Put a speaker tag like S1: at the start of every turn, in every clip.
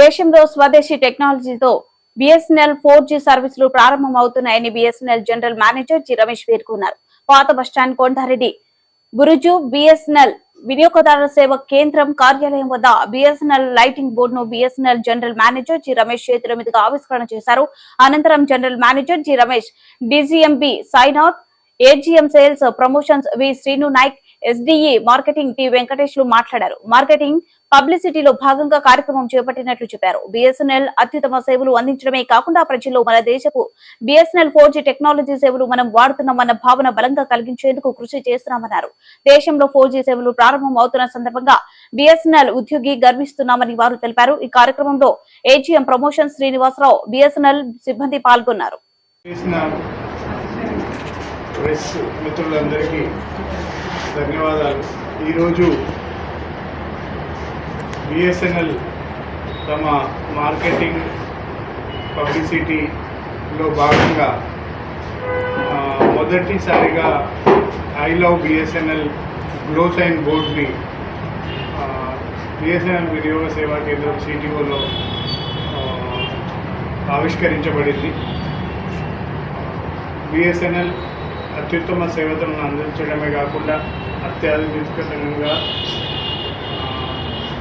S1: దేశంలో స్వదేశీ టెక్నాలజీతో బిఎస్ఎన్ఎల్ ఫోర్ జీ సర్వీసులు ప్రారంభమవుతున్నాయని BSNL general manager G Ramesh పేర్కొన్నారు. పాత బస్టాండ్ కొండారెడ్డి బురుజు బిఎస్ఎన్ఎల్ వినియోగదారుల సేవ కేంద్రం కార్యాలయం వద్ద బిఎస్ఎన్ఎల్ లైటింగ్ బోర్డును BSNL general manager G Ramesh చేతుల మీదుగా ఆవిష్కరణ చేశారు. అనంతరం general manager G Ramesh DGM B Sainath AGM sales promotions V Srinu Nayak SDE marketing T వెంకటేష్లు మాట్లాడారు. మార్కెటింగ్ పబ్లిసిటీలో భాగంగా కార్యక్రమం చేపట్టినట్లు చెప్పారు. బిఎస్ఎన్ఎల్ అత్యుత్తమ సేవలు అందించడమే కాకుండా ప్రజల్లో మన దేశపు బిఎస్ఎన్ఎల్ ఫోర్ జీ టెక్నాలజీ సేవలు మనం వాడుతున్నామన్న భావన బలంగా కలిగించేందుకు కృషి చేస్తున్నామన్నారు. దేశంలో ఫోర్ సేవలు ప్రారంభం అవుతున్న సందర్భంగా బిఎస్ఎన్ఎల్ ఉద్యోగి గర్విస్తున్నామని వారు తెలిపారు. ఈ కార్యక్రమంలో ఏజీఎం ప్రమోషన్ శ్రీనివాసరావు బిఎస్ఎన్ఎల్ సిబ్బంది పాల్గొన్నారు.
S2: ప్రెస్ మిత్రులందరికీ ధన్యవాదాలు. ఈరోజు బిఎస్ఎన్ఎల్ తమ మార్కెటింగ్ పబ్లిసిటీలో భాగంగా మొదటిసారిగా I love BSNL glow sign బోర్డ్ని BSNL వినియోగ సేవా కేంద్రం సిటీఓలో ఆవిష్కరించబడింది. బిఎస్ఎన్ఎల్ అత్యుత్తమ సేవలను అందించడమే కాకుండా అత్యాధునికంగా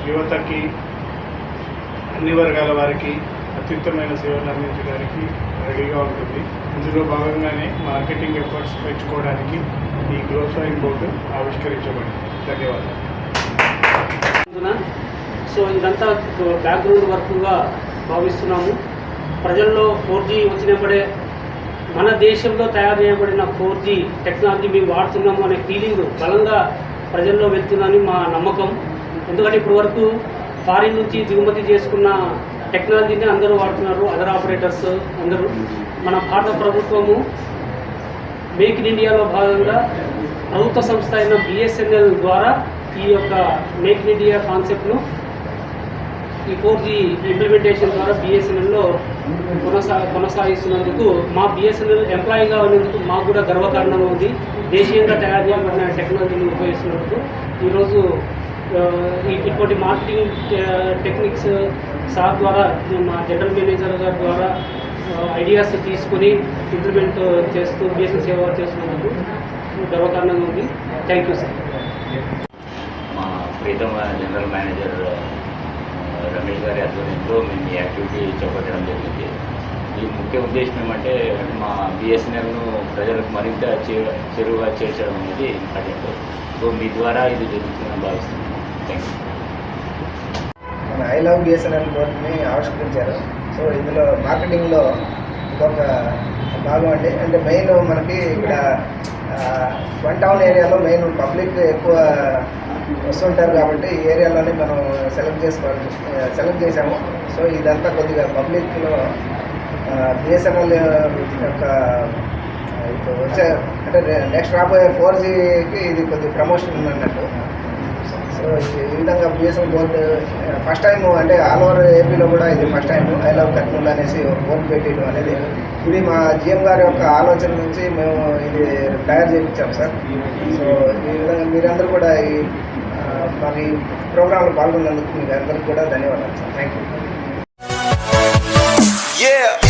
S2: యువతకి అన్ని వర్గాల వారికి అత్యుత్తమైన సేవలు అందించడానికి రెడీగా ఉంటుంది. ఇందులో భాగంగానే మార్కెటింగ్ ఎఫర్ట్స్ పెంచుకోవడానికి ఈ గ్రోసైన్ బోర్డు ఆవిష్కరించబడింది. ధన్యవాదాలు.
S3: సో ఇదంతా బ్యాక్గ్రౌండ్ వర్క్గా భావిస్తున్నాము. ప్రజల్లో ఫోర్ జీ వచ్చినప్పుడే మన దేశంలో తయారు చేయబడిన ఫోర్ జీ టెక్నాలజీ మేము వాడుతున్నాము అనే ఫీలింగ్ బలంగా ప్రజల్లో వెళ్తుందని మా నమ్మకం. ఎందుకంటే ఇప్పటి వరకు ఫారిన్ నుంచి దిగుమతి చేసుకున్న టెక్నాలజీని అందరూ వాడుతున్నారు అదర్ ఆపరేటర్స్ అందరూ. మన భారత ప్రభుత్వము మేక్ ఇన్ ఇండియాలో భాగంగా ప్రభుత్వ సంస్థ అయిన బిఎస్ఎన్ఎల్ ద్వారా ఈ యొక్క మేక్ ఇన్ ఇండియా కాన్సెప్ట్ను ఈ ఫోర్ జీ ఇంప్లిమెంటేషన్ ద్వారా బిఎస్ఎన్ఎల్లో కొనసా కొనసాగిస్తున్నందుకు మా బిఎస్ఎన్ఎల్ ఎంప్లాయీగా ఉన్నందుకు మాకు కూడా గర్వకారణంగా ఉంది. దేశీయంగా తయారు చేయబడిన టెక్నాలజీని ఉపయోగిస్తున్నందుకు. ఈరోజు ఇటువంటి మార్కెటింగ్ టెక్నిక్స్ సార్ ద్వారా మా జనరల్ మేనేజర్ గారి ద్వారా ఐడియాస్ తీసుకుని ఇంప్లిమెంట్ చేస్తూ బిఎస్ఎన్ సేవ చేస్తున్నందుకు గర్వకారణంగా ఉంది. థ్యాంక్ యూ సార్
S4: మా ప్రీతమ జనరల్ మేనేజర్ రమేష్ గారి ఆధ్వర్యంలో మేము ఈ యాక్టివిటీ చేపట్టడం జరిగింది. ఈ ముఖ్య ఉద్దేశం ఏమంటే మా బిఎస్ఎన్ఎల్ను ప్రజలకు మరింత చెరువుగా చేర్చడం అనేది ఇంపార్టెంట్ సో మీ ద్వారా ఇది జరుగుతుందని భావిస్తున్నాను థ్యాంక్ యూ
S5: మన ఐ లవ్ బిఎస్ఎన్ఎల్ బోర్డుని ఆవిష్కరించారు. సో ఇందులో మార్కెటింగ్లో ఇంకొక భాగం అండి. అంటే మెయిన్ మనకి ఇక్కడ వన్ టౌన్ ఏరియాలో మెయిన్ పబ్లిక్ ఎక్కువ వస్తుంటారు కాబట్టి ఈ ఏరియాలోనే మనం సెలెక్ట్ చేసుకోవాలి సెలెక్ట్ చేసాము సో ఇదంతా కొద్దిగా పబ్లిక్లో బిఎస్ఎన్ఎల్ యొక్క ఇప్పుడు వచ్చే అంటే నెక్స్ట్ రాబోయే ఫోర్ జీకి ఇది కొద్దిగా ప్రమోషన్ అన్నట్టు సో ఈ విధంగా బిఎస్ఎన్ బోర్డు ఫస్ట్ టైం అంటే ఆల్ ఓవర్ ఏపీలో కూడా ఇది first time I love Kurnool అనేసి బోర్డు పెట్టడం అనేది. ఇది మా జిఎం గారి యొక్క ఆలోచన నుంచి మేము ఇది తయారు చేయించాం సార్. సో ఈ విధంగా మీరందరూ కూడా ఈ ఈ ప్రోగ్రాంలో పాల్గొన్నందుకు మీ అందరికీ కూడా ధన్యవాదాలు సార్ థ్యాంక్ యూ